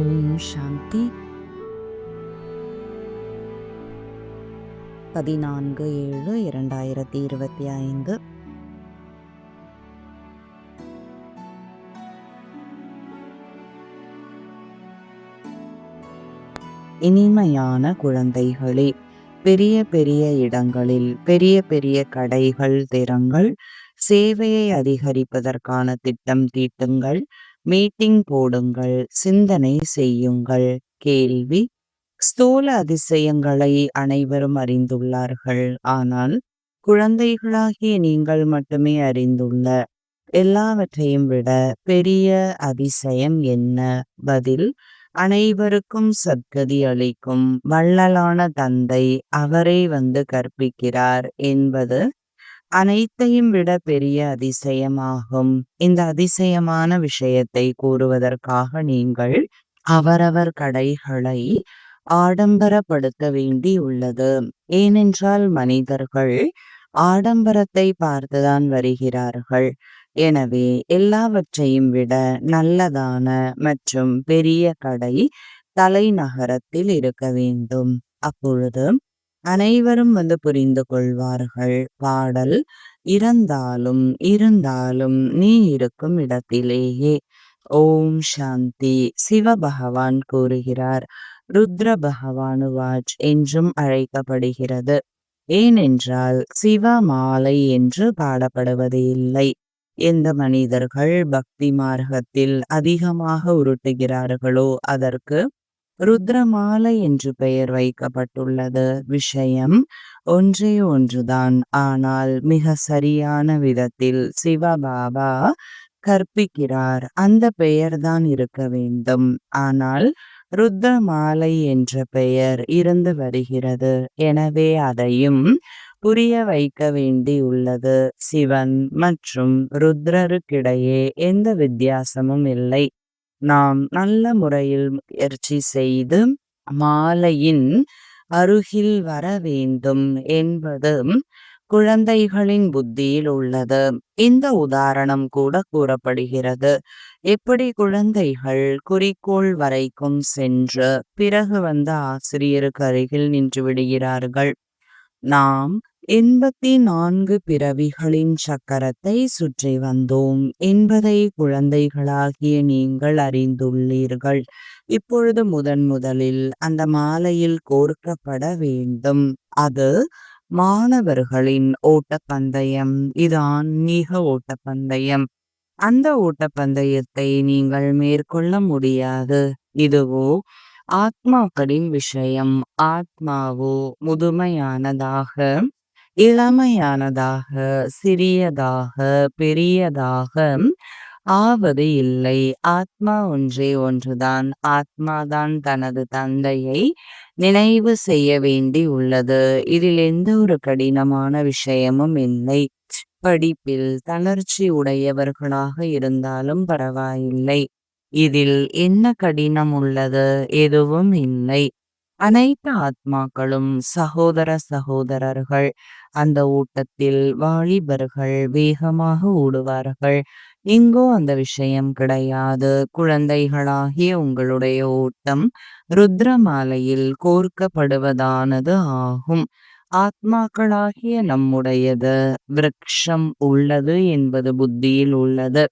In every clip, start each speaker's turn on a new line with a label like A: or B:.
A: ஓம் சாந்தி. பதினான்கு ஏழு இரண்டாயிரத்தி இருபத்தி ஐந்து. இனிமையான குழந்தைகளே பெரிய பெரிய இடங்களில் பெரிய பெரிய கடைகள் திறங்கள் சேவையை அதிகரிப்பதற்கான திட்டம் தீட்டுங்கள். மீட்டிங் போடுங்கள் சிந்தனை செய்யுங்கள் கேள்வி. ஸ்தூல அதிசயங்களை அனைவரும் அறிந்துள்ளார்கள். ஆனால் குழந்தைகளாகிய நீங்கள் மட்டுமே அறிந்துள்ள எல்லாவற்றையும் விட பெரிய அதிசயம் என்ன? பதில் அனைவருக்கும் சத்கதி அளிக்கும் வள்ளலான தந்தை அவரே வந்து கற்பிக்கிறார் என்பது அனைத்தையும் விட பெரிய அதிசயமாகும். இந்த அதிசயமான விஷயத்தை கூறுவதற்காக நீங்கள் அவரவர் கடைகளை ஆடம்பரப்படுத்த வேண்டி உள்ளது. ஏனென்றால் மனிதர்கள் ஆடம்பரத்தை பார்த்துதான் வருகிறார்கள். எனவே எல்லாவற்றையும் விட நல்லதான மற்றும் பெரிய கடை தலைநகரத்தில் இருக்க வேண்டும். அப்பொழுது அனைவரும் வந்து புரிந்து கொள்வார்கள். பாடல் இறந்தாலும் இருந்தாலும் நீ இருக்கும் இடத்திலேயே ஓம் சாந்தி. சிவ பகவான் கூறுகிறார் ருத்ர பகவானுவாஜ் என்றும் அழைக்கப்படுகிறது. ஏனென்றால் சிவ மாலை என்று பாடப்படுவது இல்லை. எந்த மனிதர்கள் பக்தி மார்க்கத்தில் அதிகமாக உருட்டுகிறார்களோ அதற்கு ருத்ரமாலை என்று பெயர் வைக்கப்பட்டுள்ளது விஷயம். ஒன்றே ஒன்றுதான். ஆனால் மிக சரியான விதத்தில் சிவபாபா கற்பிக்கிறார். அந்த பெயர்தான் இருக்க வேண்டும். ஆனால் ருத்ரமாலை என்ற பெயர் இருந்து வருகிறது. எனவே அதையும் புரிய வைக்க வேண்டியுள்ளது சிவன் மற்றும் ருத்ரருக்கிடையே எந்த வித்தியாசமும் இல்லை. நாம் நல்ல முறையில் முயற்சி செய்து மாலையின் அருகில் வர வேண்டும் என்பது குழந்தைகளின் புத்தியில் உள்ளது. இந்த உதாரணம் கூட கூறப்படுகிறது. எப்படி குழந்தைகள் குறிக்கோள் வரைக்கும் சென்று பிறகு வந்த ஆசிரியருக்கு அருகில் நின்று விடுகிறார்கள்? நாம் எண்பத்தி நான்கு பிறவிகளின் சக்கரத்தை சுற்றி வந்தோம். என்பதை குழந்தைகளாகிய நீங்கள் அறிந்துள்ளீர்கள். இப்பொழுது முதன் முதலில் அந்த மாலையில் கோர்க்கப்பட வேண்டும். அது மாணவர்களின் ஓட்டப்பந்தயம். இது மிக ஓட்டப்பந்தயம். அந்த ஓட்டப்பந்தயத்தை நீங்கள் மேற்கொள்ள முடியாது. இதுவோ ஆத்மாக்களின் விஷயம் ஆத்மாவோ முதுமையானதாக இளமையானதாக சிறியதாக பெரியதாக ஆவது இல்லை. ஆத்மா ஒன்றே ஒன்றுதான். ஆத்மாதான் தனது தந்தையை நினைவு செய்ய வேண்டி உள்ளது. இதில் எந்த ஒரு கடினமான விஷயமும் இல்லை. படிப்பில் தளர்ச்சி உடையவர்களாக இருந்தாலும் பரவாயில்லை. இதில் என்ன கடினம் உள்ளது? எதுவும் இல்லை. அனைத்து ஆத்மாக்களும் சகோதர சகோதரர்கள். அந்த ஓட்டத்தில் வாலிபர்கள் வேகமாக ஓடுவார்கள். இங்கோ அந்த விஷயம் கிடையாது. குழந்தைகளாகிய உங்களுடைய ஓட்டம் ருத்ரமாலையில் கோர்க்கப்படுவதானது ஆகும். ஆத்மாக்களாகிய நம்முடையது விரக்ஷம் உள்ளது என்பது புத்தியில் உள்ளது.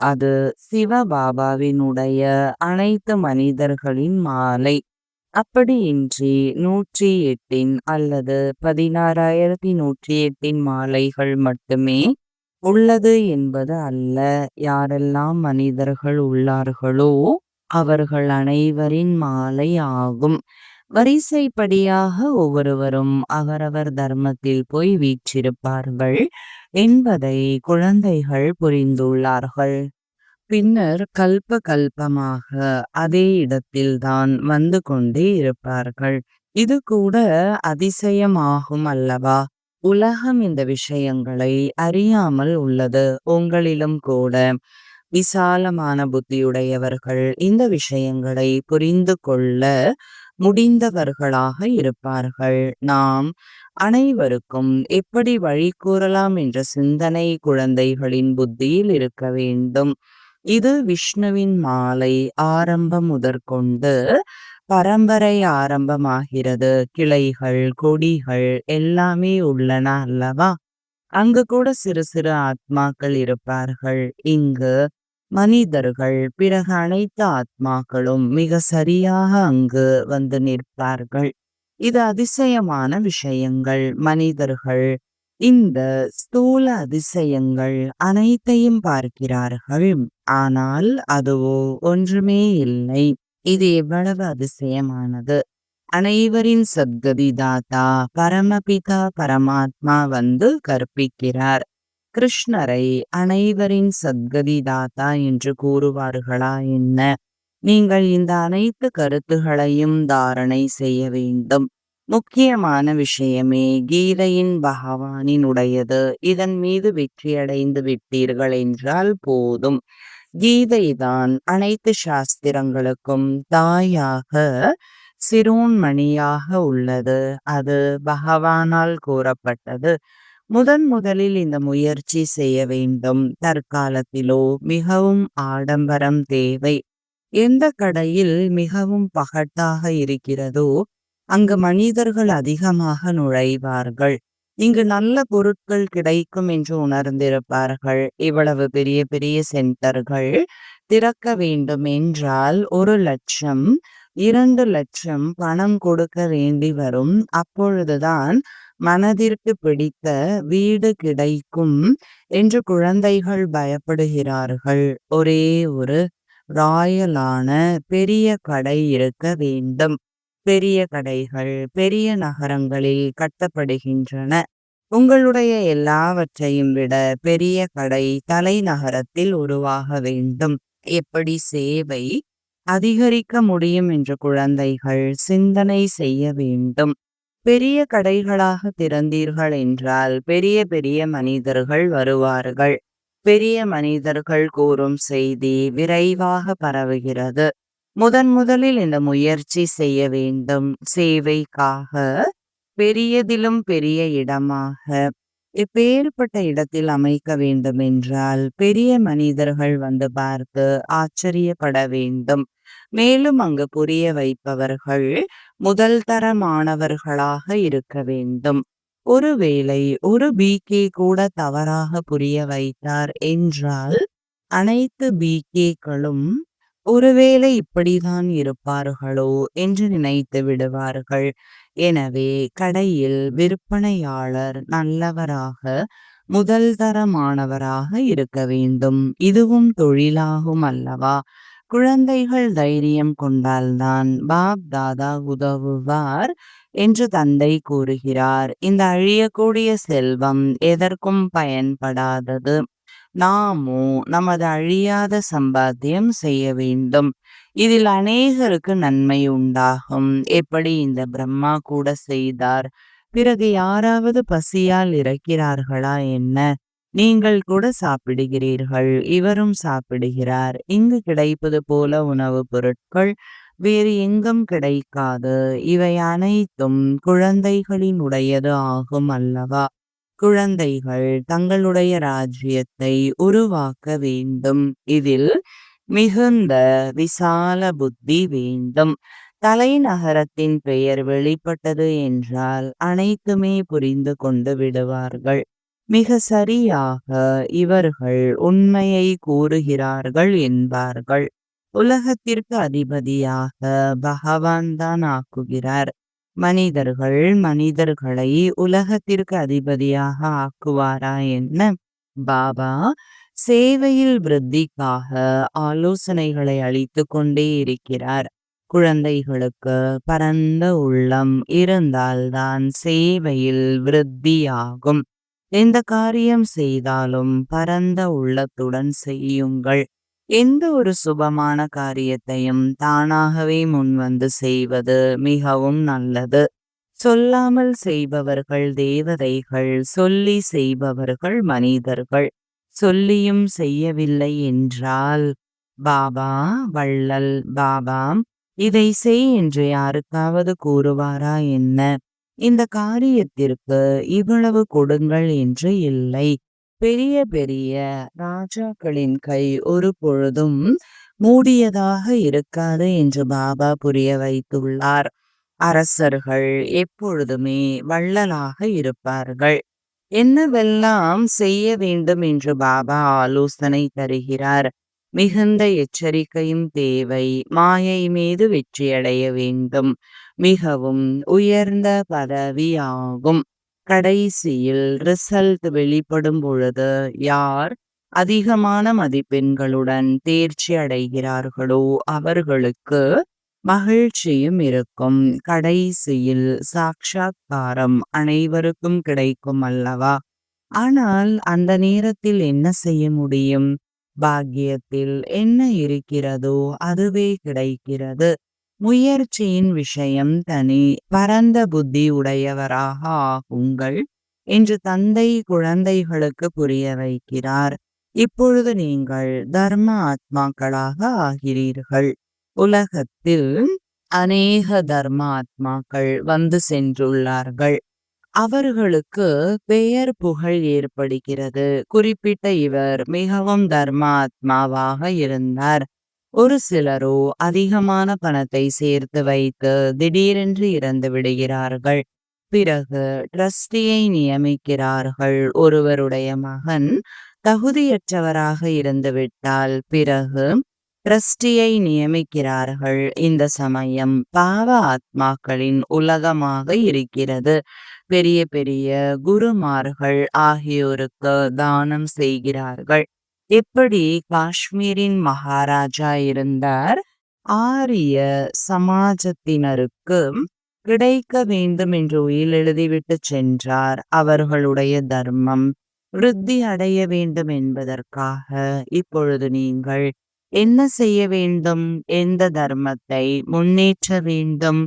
A: அது சிவபாபாவினுடைய அனைத்து மனிதர்களின் மாலை. அப்படியின்றி நூற்றி எட்டின் அல்லது பதினாறாயிரத்தி நூற்றி எட்டின் மாலைகள் மட்டுமே உள்ளது என்பது அல்ல. யாரெல்லாம் மனிதர்கள் உள்ளார்களோ அவர்கள் அனைவரின் மாலை ஆகும். வரிசைப்படியாக ஒவ்வொருவரும் அவரவர் தர்மத்தில் போய் வீற்றிருப்பார்கள் என்பதை குழந்தைகள் புரிந்துள்ளார்கள். பின்னர் கல்ப கல்பமாக அதே இடத்தில்தான் வந்து கொண்டே இருப்பார்கள். இது கூட அதிசயமாகும் அல்லவா? உலகம் இந்த விஷயங்களை அறியாமல் உள்ளது. உங்களிலும் கூட விசாலமான புத்தியுடையவர்கள் இந்த விஷயங்களை புரிந்து கொள்ள முடிந்தவர்களாக இருப்பார்கள். நாம் அனைவருக்கும் எப்படி வழி கூறலாம் என்ற சிந்தனை குழந்தைகளின் புத்தியில் இருக்க வேண்டும். இது விஷ்ணுவின் மாலை ஆரம்பம் முதற்கொண்டு பரம்பரை ஆரம்பமாகிறது. கிளைகள் கொடிகள் எல்லாமே உள்ளன அல்லவா? அங்கு கூட சிறு சிறு ஆத்மாக்கள் இருப்பார்கள். இங்கு மனிதர்கள் பிறகு அனைத்து ஆத்மாக்களும் மிக சரியாக அங்கு வந்து நிற்பார்கள். இது அதிசயமான விஷயங்கள். மனிதர்கள் இந்த ஸ்தூல அதிசயங்கள் அனைத்தையும் பார்க்கிறார்கள். ஆனால் அதுவோ ஒன்றுமே இல்லை. இது எவ்வளவு அதிசயமானது. அனைவரின் சத்கதி தாத்தா பரமபிதா பரமாத்மா வந்து கற்பிக்கிறார். கிருஷ்ணரை அனைவரின் சத்கதி தாத்தா என்று கூறுவார்களா என்ன? நீங்கள் இந்த அனைத்து கருத்துகளையும் தாரணை செய்ய வேண்டும். முக்கியமான விஷயமே கீதையின் பகவானின் உடையது இதன் மீது வெற்றியடைந்து விட்டீர்கள் என்றால் போதும். கீதைதான் அனைத்து சாஸ்திரங்களுக்கும் தாயாக சிரோன்மணியாக உள்ளது. அது பகவானால் கூறப்பட்டது. முதன் முதலில் இந்த முயற்சி செய்ய வேண்டும். தற்காலத்திலோ மிகவும் ஆடம்பரம் தேவை. எந்த கடையில் மிகவும் பகட்டாக இருக்கிறதோ அங்கு மனிதர்கள் அதிகமாக நுழைவார்கள். இங்கு நல்ல பொருட்கள் கிடைக்கும் என்று உணர்ந்திருப்பார்கள். இவ்வளவு பெரிய பெரிய சென்டர்கள் திறக்க வேண்டும் என்றால் ஒரு லட்சம் இரண்டு லட்சம் பணம் கொடுக்க வேண்டி வரும். அப்பொழுதுதான் மனதிற்கு பிடித்த வீடு கிடைக்கும் என்று குழந்தைகள் பயப்படுகிறார்கள். ஒரே ஒரு ராயலான பெரிய கடை இருக்க வேண்டும். பெரிய கடைகள் பெரிய நகரங்களில் கட்டப்படுகின்றன. உங்களுடைய எல்லாவற்றையும் விட பெரிய கடை தலைநகரத்தில் உருவாக வேண்டும். எப்படி சேவை அதிகரிக்க முடியும் என்று குழந்தைகள் சிந்தனை செய்ய வேண்டும். பெரிய கடைகளாக திறந்தீர்கள் என்றால் பெரிய பெரிய மனிதர்கள் வருவார்கள். பெரிய மனிதர்கள் கூறும் செய்தி விரைவாக பரவுகிறது. முதன் முதலில் இந்த முயற்சி செய்ய வேண்டும். சேவைக்காக பெரியதிலும் பெரிய இடமாக இப்பேற்பட்ட இடத்தில் அமைக்க வேண்டும் என்றால் பெரிய மனிதர்கள் வந்து பார்த்து ஆச்சரியப்பட வேண்டும். மேலும் அங்கு புரிய வைப்பவர்கள் முதல் தரமானவர்களாக இருக்க வேண்டும். ஒருவேளை ஒரு பிகே கூட தவறாக புரிய வைத்தார் என்றால் அனைத்து பிகேக்களும் ஒருவேளை இப்படிதான் இருப்பார்களோ என்று நினைத்து விடுவார்கள். எனவே கடையில் விற்பனையாளர் நல்லவராக முதல் தரமானவராக இருக்க வேண்டும். இதுவும் தொழிலாகும் அல்லவா? குழந்தைகள் தைரியம் கொண்டால்தான் பாப் தாதா உதவுவார் என்று தந்தை கூறுகிறார். இந்த அழியக்கூடிய செல்வம் எதற்கும் பயன்படாதது. நாமோ நமது அழியாத சம்பாத்தியம் செய்ய வேண்டும். இதில் அநேகருக்கு நன்மை உண்டாகும். எப்படி இந்த பிரம்மா கூட செய்தார்? பிறகு யாராவது பசியால் இறக்கிறார்களா என்ன? நீங்கள் கூட சாப்பிடுகிறீர்கள் இவரும் சாப்பிடுகிறார். இங்கு கிடைப்பது போல உணவுப் பொருட்கள் வேறு எங்கும் கிடைக்காது. இவை அனைத்தும் குழந்தைகளின் உடையது ஆகும் அல்லவா? குழந்தைகள் தங்களுடைய ராஜ்யத்தை உருவாக்க வேண்டும். இதில் மிகுந்த விசால புத்தி வேண்டும். தலைநகரத்தின் பெயர் வெளிப்பட்டது என்றால் அனைத்துமே புரிந்து கொண்டு விடுவார்கள். மிக சரியாக இவர்கள் உண்மையை கூறுகிறார்கள் என்பார்கள். உலகத்திற்கு அதிபதியாக பகவான் தான் ஆக்குகிறார். மனிதர்கள் மனிதர்களை உலகத்திற்கு அதிபதியாக ஆக்குவாரா என்ன? பாபா சேவையில் விருத்திக்காக ஆலோசனைகளை அளித்து கொண்டே இருக்கிறார். குழந்தைகளுக்கு பரந்த உள்ளம் இருந்தால்தான் சேவையில் விருத்தியாகும். எந்த காரியம் செய்தாலும் பரந்த உள்ளத்துடன் செய்யுங்கள். எந்த ஒரு சுபமான காரியத்தையும் தானாகவே முன்வந்து செய்வது மிகவும் நல்லது. சொல்லாமல் செய்பவர்கள் தேவதைகள் சொல்லி செய்பவர்கள் மனிதர்கள். சொல்லியும் செய்யவில்லை என்றால் பாபா வள்ளல் பாபா இதை செய் என்று யாருக்காவது கூறுவாரா என்ன? இந்த காரியத்திற்கு இவ்வளவு கொடுங்கள் என்று இல்லை. பெரிய பெரிய ராஜாக்களின் கை ஒரு பொழுதும் மூடியதாக இருக்காது என்று பாபா புரிய வைத்துள்ளார். அரசர்கள் எப்பொழுதுமே வள்ளலாக இருப்பார்கள். என்னவெல்லாம் செய்ய வேண்டும் என்று பாபா ஆலோசனை தருகிறார்? மிகுந்த எச்சரிக்கையும் தேவை மாயை மீது வெற்றியடைய வேண்டும். மிகவும் உயர்ந்த பதவியாகும். கடைசியில் ரிசல்ட் வெளிப்படும் பொழுது யார் அதிகமான மதிப்பெண்களுடன் தேர்ச்சி அடைகிறார்களோ அவர்களுக்கு மகிழ்ச்சியும் இருக்கும். கடைசியில் சாட்சாத்காரம் அனைவருக்கும் கிடைக்கும் அல்லவா? ஆனால் அந்த நேரத்தில் என்ன செய்ய முடியும்? பாக்கியத்தில் என்ன இருக்கிறதோ அதுவே கிடைக்கிறது. முயற்சியின் விஷயம் தனி. பரந்த புத்தி உடையவராக ஆகுங்கள் என்று தந்தை குழந்தைகளுக்கு புரிய வைக்கிறார். இப்பொழுது நீங்கள் தர்ம ஆத்மாக்களாக ஆகிறீர்கள். உலகத்தில் அநேக தர்ம ஆத்மாக்கள் வந்து சென்றுள்ளார்கள். அவர்களுக்கு பெயர் புகழ் ஏற்படுகிறது. குறிப்பிட்ட இவர் மிகவும் தர்ம ஆத்மாவாக இருந்தார். ஒரு சிலரோ அதிகமான பணத்தை சேர்த்து வைத்து திடீரென்று இறந்து விடுகிறார்கள். பிறகு ட்ரஸ்டியை நியமிக்கிறார்கள். ஒருவருடைய மகன் தகுதியற்றவராக இருந்துவிட்டால் பிறகு ட்ரஸ்டியை நியமிக்கிறார்கள். இந்த சமயம் பாவ ஆத்மாக்களின் உலகமாக இருக்கிறது. பெரிய பெரிய குருமார்கள் ஆகியோருக்கு தானம் செய்கிறார்கள். எப்படி காஷ்மீரின் மகாராஜா இருந்தார்? ஆரிய சமாஜத்தினருக்கு கிடைக்க வேண்டும் என்று உயில் எழுதிவிட்டு சென்றார். அவர்களுடைய தர்மம் விருத்தி அடைய வேண்டும் என்பதற்காக. இப்பொழுது நீங்கள் என்ன செய்ய வேண்டும்? எந்த தர்மத்தை முன்னேற்ற வேண்டும்?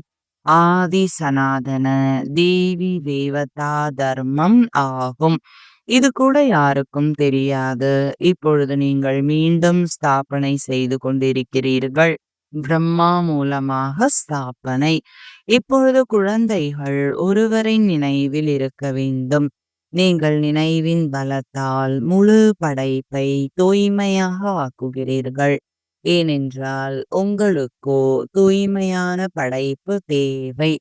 A: ஆதி சனாதன தேவி தேவதா தர்மம் ஆகும். இது கூட யாருக்கும் தெரியாது. இப்பொழுது நீங்கள் மீண்டும் ஸ்தாபனை செய்து கொண்டிருக்கிறீர்கள். பிரம்மா மூலமாக ஸ்தாபனை. இப்பொழுது குழந்தைகள் ஒருவரின் நினைவில் இருக்க வேண்டும். நீங்கள் நினைவின் பலத்தால் முழு படைப்பை தூய்மையாக ஆக்குகிறீர்கள். ஏனென்றால் உங்களுக்கோ தூய்மையான படைப்பு தேவை.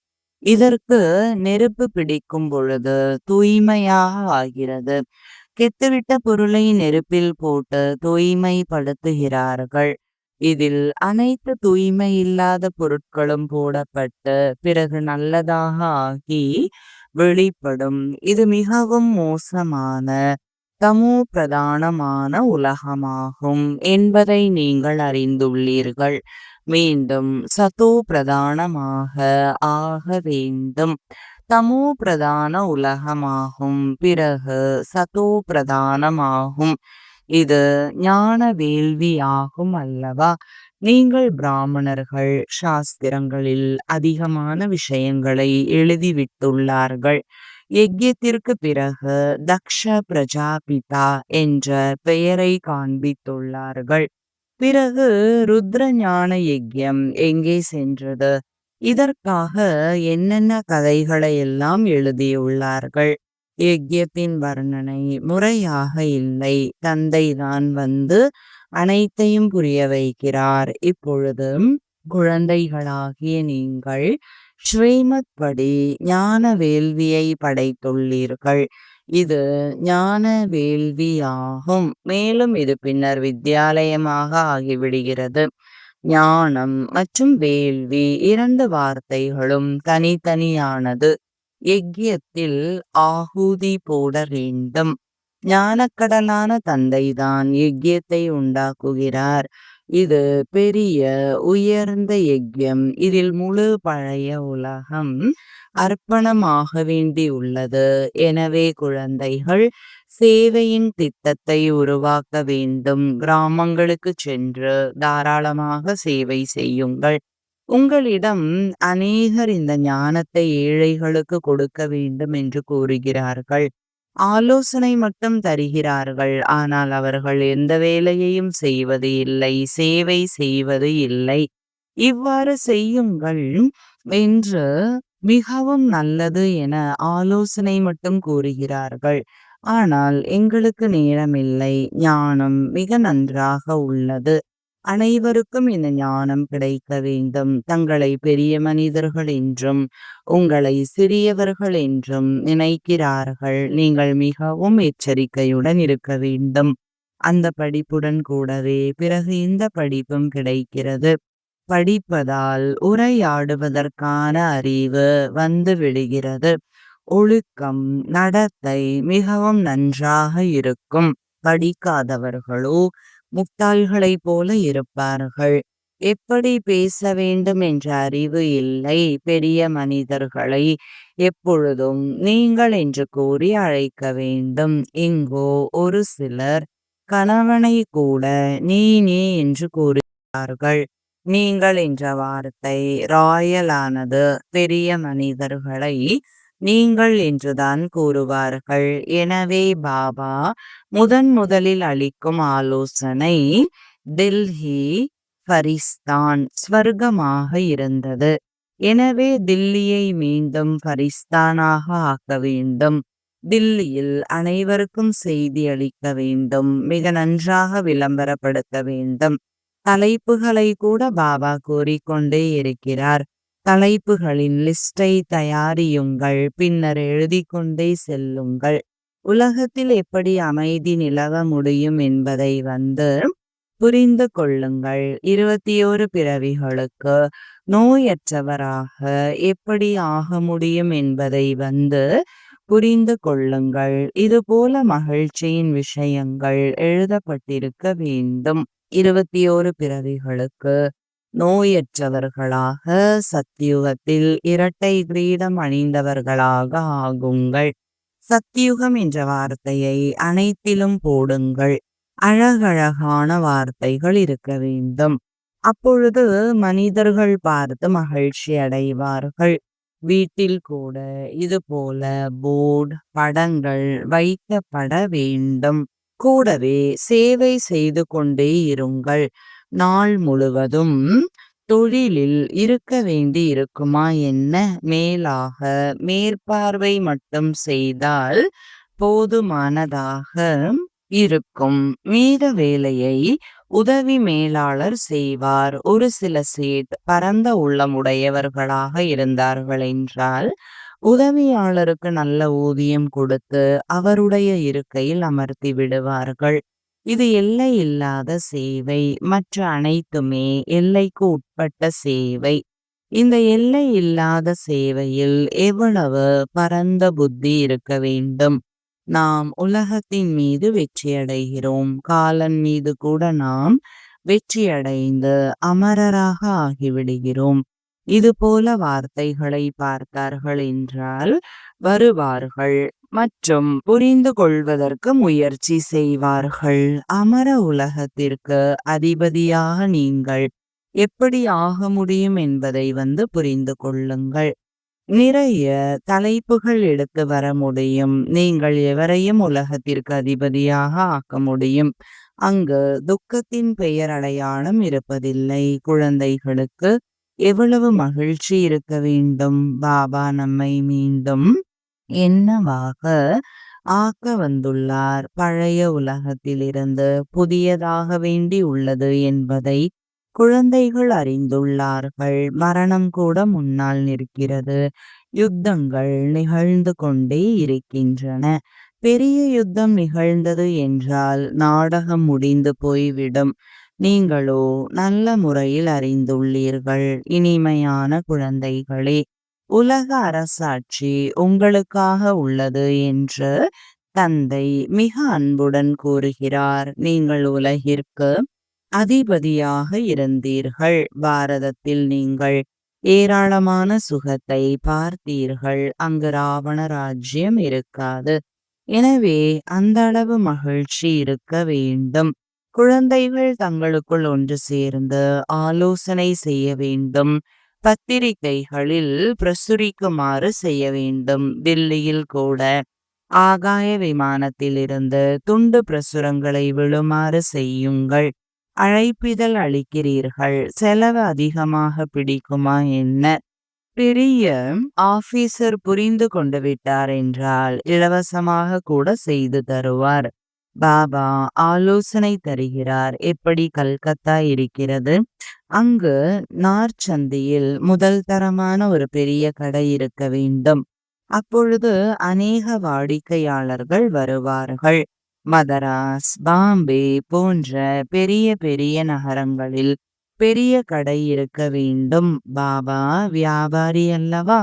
A: இதற்கு நெருப்பு பிடிக்கும் பொழுது தூய்மையாக ஆகிறது. கெத்துவிட்ட பொருளை நெருப்பில் போட்டு தூய்மைப்படுத்துகிறார்கள். இதில் அனைத்து தூய்மை இல்லாத பொருட்களும் போடப்பட்டு பிறகு நல்லதாக ஆகி வெளிப்படும். இது மிகவும் மோசமான தமோ பிரதானமான உலகமாகும் என்பதை நீங்கள் அறிந்துள்ளீர்கள். மீண்டும் சதோ பிரதானமாக ஆக வேண்டும். தமோ பிரதான உலகமாகும். பிறகு சதோ பிரதானமாகும். இது ஞான வேள்வி ஆகும் அல்லவா? நீங்கள் பிராமணர்கள் சாஸ்திரங்களில் அதிகமான விஷயங்களை எழுதிவிட்டுள்ளார்கள். யஜ்யத்திற்கு பிறகு தக்ஷ பிரஜாபிதா என்ற பெயரை காண்பித்துள்ளார்கள். பிறகு ருத்ர ஞான யஜ்யம் எங்கே சென்றது? இதற்காக என்னென்ன கதைகளை எல்லாம் எழுதியுள்ளார்கள்? யஜ்யத்தின் வர்ணனை முறையாக இல்லை. தந்தைதான் வந்து அனைத்தையும் புரிய வைக்கிறார். இப்பொழுதும் குழந்தைகளாகிய நீங்கள் ஸ்ரீமத் படி ஞான வேள்வியை படைத்துள்ளீர்கள். இது ஞான வேள்வி ஆகும் மேலும் இது பின்னர் வித்தியாலயமாக ஆகிவிடுகிறது. ஞானம் மற்றும் வேள்வி இரண்டு வார்த்தைகளும் தனித்தனியானது. எக்கியத்தில் ஆகுதி போட வேண்டும். ஞானக்கடலான தந்தைதான் எக்கியத்தை உண்டாக்குகிறார். இது பெரிய உயர்ந்த யஜ்யம் இதில் முழு பழைய உலகம் அர்ப்பணமாக வேண்டியுள்ளது எனவே குழந்தைகள் சேவையின் திட்டத்தை உருவாக்க வேண்டும். கிராமங்களுக்கு சென்று தாராளமாக சேவை செய்யுங்கள். உங்களிடம் அநேகர் இந்த ஞானத்தை ஏழைகளுக்கு கொடுக்க வேண்டும் என்று கூறுகிறார்கள். ஆலோசனை மட்டும் தருகிறார்கள். ஆனால் அவர்கள் எந்த வேலையையும் செய்வது இல்லை. சேவை செய்வது இல்லை. இவ்வாறு செய்யுங்கள் என்று மிகவும் நல்லது என ஆலோசனை மட்டும் கூறுகிறார்கள். ஆனால் எங்களுக்கு நேரமில்லை. ஞானம் மிக நன்றாக உள்ளது. அனைவருக்கும் இந்த ஞானம் கிடைக்க வேண்டும். தங்களை பெரிய மனிதர்கள் என்றும் உங்களை சிறியவர்கள் என்றும் நினைக்கிறார்கள். நீங்கள் மிகவும் எச்சரிக்கையுடன் இருக்க வேண்டும். அந்த படிப்புடன் கூடவே பிறகு இந்த படிப்பும் கிடைக்கிறது. படிப்பதால் உரையாடுவதற்கான அறிவு வந்து விடுகிறது. ஒழுக்கம் நடத்தை மிகவும் நன்றாக இருக்கும். படிக்காதவர்களோ முட்டாள்களைப் போல இருப்பார்கள். எப்படி பேச வேண்டும் என்ற அறிவு இல்லை. பெரிய மனிதர்களை எப்பொழுதும் நீங்கள் என்று கூறி அழைக்க வேண்டும். இங்கோ ஒரு சிலர் கணவனை கூட நீ நீ என்று கூறுகிறார்கள். நீங்கள் என்ற வார்த்தை ராயலானது பெரிய மனிதர்களை நீங்கள் என்றுதான் கூறுவார்கள். எனவே பாபா முதன் முதலில் அளிக்கும் ஆலோசனை தில்ஹி பரிஸ்தான் ஸ்வர்க்கமாக இருந்தது. எனவே தில்லியை மீண்டும் பரிஸ்தானாக ஆக்க வேண்டும். தில்லியில் அனைவருக்கும் செய்தி அளிக்க வேண்டும். மிக நன்றாக விளம்பரப்படுத்த வேண்டும். தலைப்புகளை கூட பாபா கூறிக்கொண்டே இருக்கிறார். தலைப்புகளின் லிஸ்டை தயாரியுங்கள் பின்னர் எழுதி கொண்டே செல்லுங்கள். உலகத்தில் எப்படி அமைதி நிலவ முடியும் என்பதை வந்து புரிந்து கொள்ளுங்கள். இருபத்தி ஓரு பிறவிகளுக்கு நோயற்றவராக எப்படி ஆக முடியும் என்பதை வந்து புரிந்து கொள்ளுங்கள். இதுபோல மகிழ்ச்சியின் விஷயங்கள் எழுதப்பட்டிருக்க வேண்டும். இருபத்தி ஓரு பிறவிகளுக்கு நோயற்றவர்களாக சத்தியுகத்தில் இரட்டை கிரீடம் அணிந்தவர்களாக ஆகுங்கள். சத்தியுகம் என்ற வார்த்தையை அனைத்திலும் போடுங்கள். அழகழகான வார்த்தைகள் இருக்க வேண்டும். அப்பொழுது மனிதர்கள் பார்த்து மகிழ்ச்சி அடைவார்கள். வீட்டில் கூட இது போல போர்டு படங்கள் வைக்கப்பட வேண்டும். கூடவே சேவை செய்து கொண்டே இருங்கள். நாள் முழுவதும் தொழிலில் இருக்க வேண்டி இருக்குமா? என்ன? மேலாக மேற்பார்வை மட்டும் செய்தால் போதுமானதாக இருக்கும். மீத வேலையை உதவி மேலாளர் செய்வார். ஒரு சில சேட் பரந்த உள்ளமுடையவர்களாக இருந்தார்கள் என்றால் உதவியாளருக்கு நல்ல ஊதியம் கொடுத்து அவருடைய இருக்கையில் அமர்த்தி விடுவார்கள். இது எல்லை இல்லாத சேவை. மற்ற அனைத்துமே எல்லைக்கு உட்பட்ட சேவை. இந்த எல்லை இல்லாத சேவையில் எவ்வளவு பரந்த புத்தி இருக்க வேண்டும்? நாம் உலகத்தின் மீது வெற்றியடைகிறோம். காலன் மீது கூட நாம் வெற்றியடைந்து அமரராக ஆகிவிடுகிறோம். இது போல வார்த்தைகளை பார்த்தார்கள் என்றால் வருவார்கள் மற்றும் புரிந்து கொள்வதற்கு முயற்சி செய்வார்கள். அமர உலகத்திற்கு அதிபதியாக நீங்கள் எப்படி ஆக முடியும் என்பதை வந்து புரிந்து கொள்ளுங்கள். நிறைய தலைப்புகள் எடுத்து வர முடியும். நீங்கள் எவரையும் உலகத்திற்கு அதிபதியாக ஆக்க முடியும். அங்கு துக்கத்தின் பெயர் அடையாளம் இருப்பதில்லை குழந்தைகளுக்கு. எவ்வளவு மகிழ்ச்சி இருக்க வேண்டும்? பாபா நம்மை மீண்டும் என்னவாக ஆக்க வந்துள்ளார்? பழைய உலகத்திலிருந்து புதியதாக வேண்டி உள்ளது என்பதை குழந்தைகள் அறிந்துள்ளார்கள். மரணம் கூட முன்னால் நிற்கிறது. யுத்தங்கள் நிகழ்ந்து கொண்டே இருக்கின்றன. பெரிய யுத்தம் நிகழ்ந்தது என்றால் நாடகம் முடிந்து போய்விடும். நீங்களோ நல்ல முறையில் அறிந்துள்ளீர்கள். இனிமையான குழந்தைகளே உலக அரசாட்சி உங்களுக்காக உள்ளது என்று தந்தை மிக அன்புடன் கூறுகிறார். நீங்கள் உலகிற்கு அதிபதியாக இருந்தீர்கள். பாரதத்தில் நீங்கள் ஏராளமான சுகத்தை பார்த்தீர்கள். அங்கு ராவண ராஜ்யம் இருக்காது. எனவே அந்த அளவு மகிழ்ச்சி இருக்க வேண்டும். குழந்தைகள் தங்களுக்குள் ஒன்று சேர்ந்து ஆலோசனை செய்ய வேண்டும். பத்திரிகைகளில் பிரசுரிக்குமாறு செய்ய வேண்டும். தில்லியில் கூட ஆகாய விமானத்தில் இருந்து துண்டு பிரசுரங்களை விழுமாறு செய்யுங்கள். அழைப்பிதழ் அளிக்கிறீர்கள். செலவு அதிகமாக பிடிக்குமா என்ன? பெரிய ஆபீசர் புரிந்து கொண்டு விட்டார் என்றால் இலவசமாக கூட செய்து தருவார். பாபா ஆலோசனை தருகிறார். எப்படி கல்கத்தா இருக்கிறது? அங்கு நார்ச்சந்தியில் முதல் தரமான ஒரு பெரிய கடை இருக்க வேண்டும். அப்பொழுது அநேக வாடிக்கையாளர்கள் வருவார்கள். மதராஸ் பாம்பே போன்ற பெரிய பெரிய நகரங்களில் பெரிய கடை இருக்க வேண்டும். பாபா வியாபாரி அல்லவா?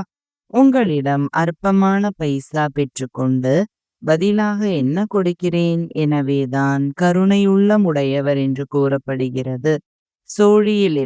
A: உங்களிடம் அற்பமான பைசா பெற்றுக்கொண்டு பதிலாக என்ன கொடுக்கிறேன்? எனவேதான் கருணையுள்ளம் உடையவர் என்று கூறப்படுகிறது. சோழியில்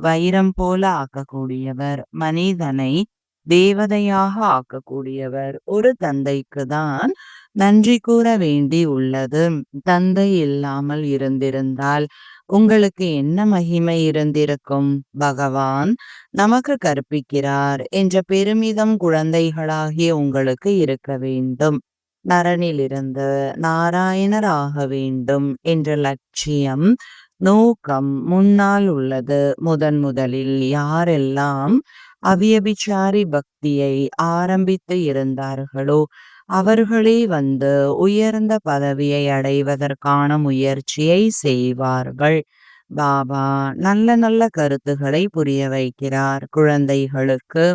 A: வைரம் போல ஆக்கக்கூடியவர் மனிதனை தேவதையாக ஆக்கக்கூடியவர். ஒரு தந்தைக்கு தான் நன்றி கூற வேண்டி உள்ளது. தந்தை இல்லாமல் இருந்திருந்தால் உங்களுக்கு என்ன மகிமை இருந்திருக்கும்? பகவான் நமக்கு கற்பிக்கிறார். என்ற பெருமிதம் குழந்தைகளாகிய உங்களுக்கு இருக்க வேண்டும். நரனிலிருந்து நாராயணர் ஆக வேண்டும் என்ற லட்சியம் நோக்கம் முன்னால் உள்ளது. முதன் முதலில் யாரெல்லாம் அவியபிச்சாரி பக்தியை ஆரம்பித்து இருந்தார்களோ அவர்களே வந்து உயர்ந்த பதவியை அடைவதற்கான முயற்சியை செய்வார்கள். பாபா நல்ல நல்ல கருத்துக்களை புரிய வைக்கிறார் குழந்தைகளுக்கு.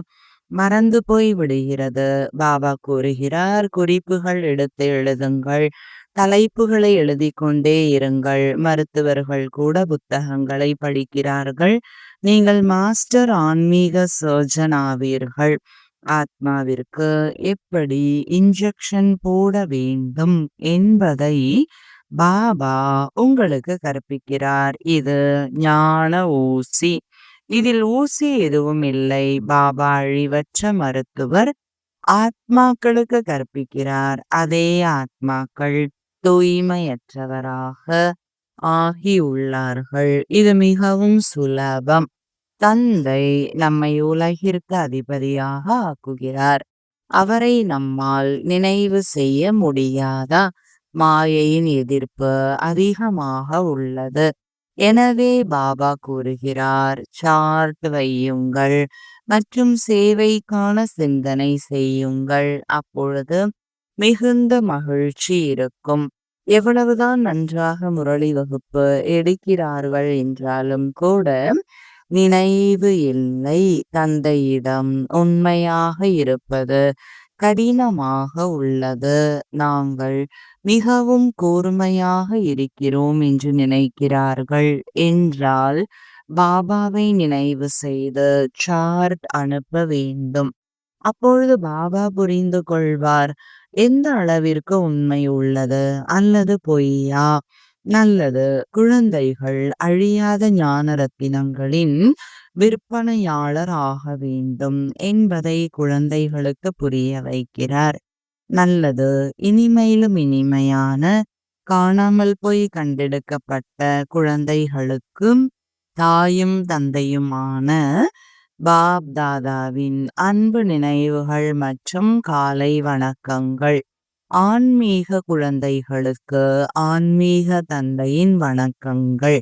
A: மறந்து போய் விடுகிறது. பாபா கூறுகிறார் குறிப்புகள் எடுத்து எழுதுங்கள். தலைப்புகளை எழுதி கொண்டே இருங்கள். மருத்துவர்கள் கூட புத்தகங்களை படிக்கிறார்கள். நீங்கள் மாஸ்டர் ஆன்மீக சர்ஜன் ஆவீர்கள். ஆத்மாவிற்கு எப்படி இன்ஜெக்ஷன் போட வேண்டும் என்பதை பாபா உங்களுக்கு கற்பிக்கிறார். இது ஞான ஊசி. இதில் ஊசி எதுவும் இல்லை. பாபா அழிவற்ற மருத்துவர் ஆத்மாக்களுக்கு கற்பிக்கிறார். அதே ஆத்மாக்கள் தூய்மையற்றவராக ஆகியுள்ளார்கள். இது மிகவும் சுலபம். தந்தை நம்மை உலகிற்கு அதிபதியாக ஆக்குகிறார். அவரை நம்மால் நினைவு செய்ய முடியாதா? மாயையின் எதிர்ப்பு அதிகமாக உள்ளது. எனவே பாபா கூறுகிறார் சார்ட் வையுங்கள் மற்றும் சேவைக்கான சிந்தனை செய்யுங்கள். அப்பொழுது மிகுந்த மகிழ்ச்சி இருக்கும். எவ்வளவுதான் நன்றாக முரளி வகுப்பு எடுக்கிறார்கள் என்றாலும் கூட நினைவு இல்லை. தந்தையிடம் உண்மையாக இருப்பது கடினமாக உள்ளது. நாங்கள் மிகவும் கூர்மையாக இருக்கிறோம் என்று நினைக்கிறார்கள் என்றால் பாபாவை நினைவு செய்து சார்ட் அனுப்ப வேண்டும். அப்பொழுது பாபா புரிந்து கொள்வார் எந்த அளவிற்கு உண்மை உள்ளது? அல்லது பொய்யா? நல்லது. குழந்தைகள் அழியாத ஞான ரத்தினங்களின் விற்பனையாளர் ஆக வேண்டும் என்பதை குழந்தைகளுக்கு புரிய வைக்கிறார். நல்லது. இனிமையிலும் இனிமையான காணாமல் போய் கண்டெடுக்கப்பட்ட குழந்தைகளுக்கும் தாயும் தந்தையுமான பாப் தாதாவின் அன்பு நினைவுகள் மற்றும் காலை வணக்கங்கள். ஆன்மீக குழந்தைகளுக்கு ஆன்மீக தந்தையின் வணக்கங்கள்.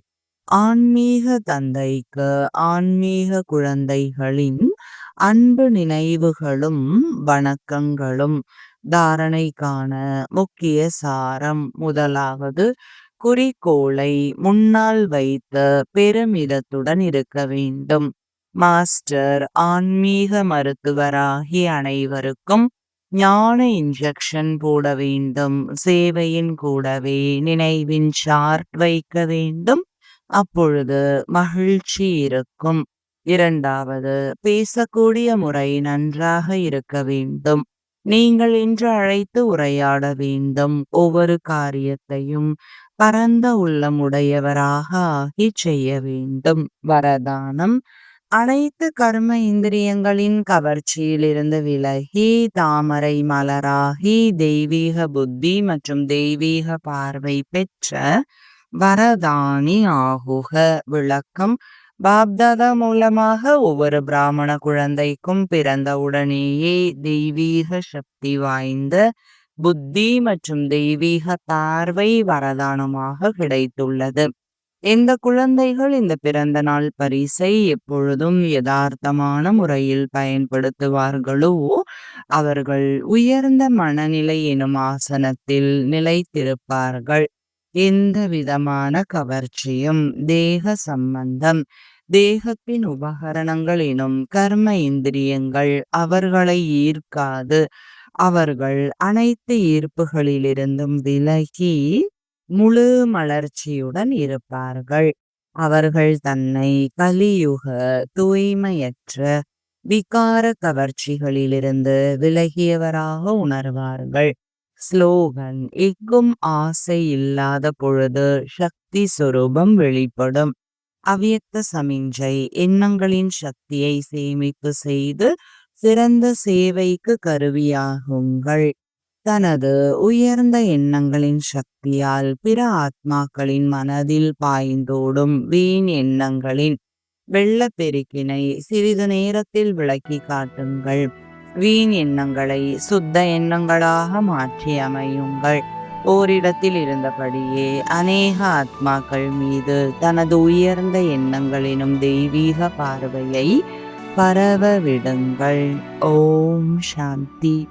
A: ஆன்மீக தந்தைக்கு ஆன்மீக குழந்தைகளின் அன்பு நினைவுகளும் வணக்கங்களும். தாரணைக்கான முக்கிய சாரம் முதலாவது குறிக்கோளை முன்னால் வைத்து பெருமிதத்துடன் இருக்க வேண்டும். மாஸ்டர் ஆன்மீக மருத்துவராகிய அனைவருக்கும் ஞான இன்ஜெக்ஷன் போட வேண்டும். சேவையின் கூடவே நினைவின் சார்ட் வைக்க வேண்டும். அப்பொழுது மகிழ்ச்சி இருக்கும். இரண்டாவது பேசக்கூடிய முறை நன்றாக இருக்க வேண்டும். நீங்கள் இன்று அழைத்து உரையாட வேண்டும். ஒவ்வொரு காரியத்தையும் பரந்த உள்ளமுடையவராக ஆகி செய்ய வேண்டும். வரதானம். அனைத்து கர்ம இந்திரியங்களின் கவர்ச்சியிலிருந்து விலகி தாமரை மலராகி தெய்வீக புத்தி மற்றும் தெய்வீக பார்வை பெற்ற வரதானி ஆகுக. விளக்கம். பாப்தாதா மூலமாக ஒவ்வொரு பிராமண குழந்தைக்கும் பிறந்த உடனேயே தெய்வீக சக்தி வாய்ந்த புத்தி மற்றும் தெய்வீக பார்வை வரதானமாக கிடைத்துள்ளது. இந்த குழந்தைகள் இந்த பிறந்த நாள் பரிசை எப்பொழுதும் யதார்த்தமான முறையில் பயன்படுத்துவார்களோ அவர்கள் உயர்ந்த மனநிலை எனும் ஆசனத்தில் நிலைத்திருப்பார்கள். எந்த விதமான கவர்ச்சியும் தேக சம்பந்தம் தேகத்தின் உபகரணங்கள் எனும் கர்ம இந்திரியங்கள் அவர்களை ஈர்க்காது. அவர்கள் அனைத்து ஈர்ப்புகளிலிருந்தும் விலகி முழு மலர்ச்சியுடன் இருப்பார்கள். அவர்கள் தன்னை கலியுக தூய்மையற்ற விகார கவர்ச்சிகளிலிருந்து விலகியவராக உணர்வார்கள். ஸ்லோகன் எக்கும் ஆசை இல்லாத பொழுது சக்தி சுரூபம் வெளிப்படும். அவியத்த சமிஞ்சை எண்ணங்களின் சக்தியை சேமிப்பு செய்து சிறந்த சேவைக்கு கருவியாகுங்கள். தனது உயர்ந்த எண்ணங்களின் சக்தியால் பிற ஆத்மாக்களின் மனதில் பாய்ந்தோடும் வீண் எண்ணங்களின் வெள்ளப்பெருக்கினை சிறிது நேரத்தில் விளக்கி காட்டுங்கள். வீண் எண்ணங்களை சுத்த எண்ணங்களாக மாற்றி அமையுங்கள் ஓரிடத்தில் இருந்தபடியே அநேக ஆத்மாக்கள் மீது தனது உயர்ந்த எண்ணங்களினும் தெய்வீக பார்வையை பரவ விடுங்கள். ஓம் சாந்தி.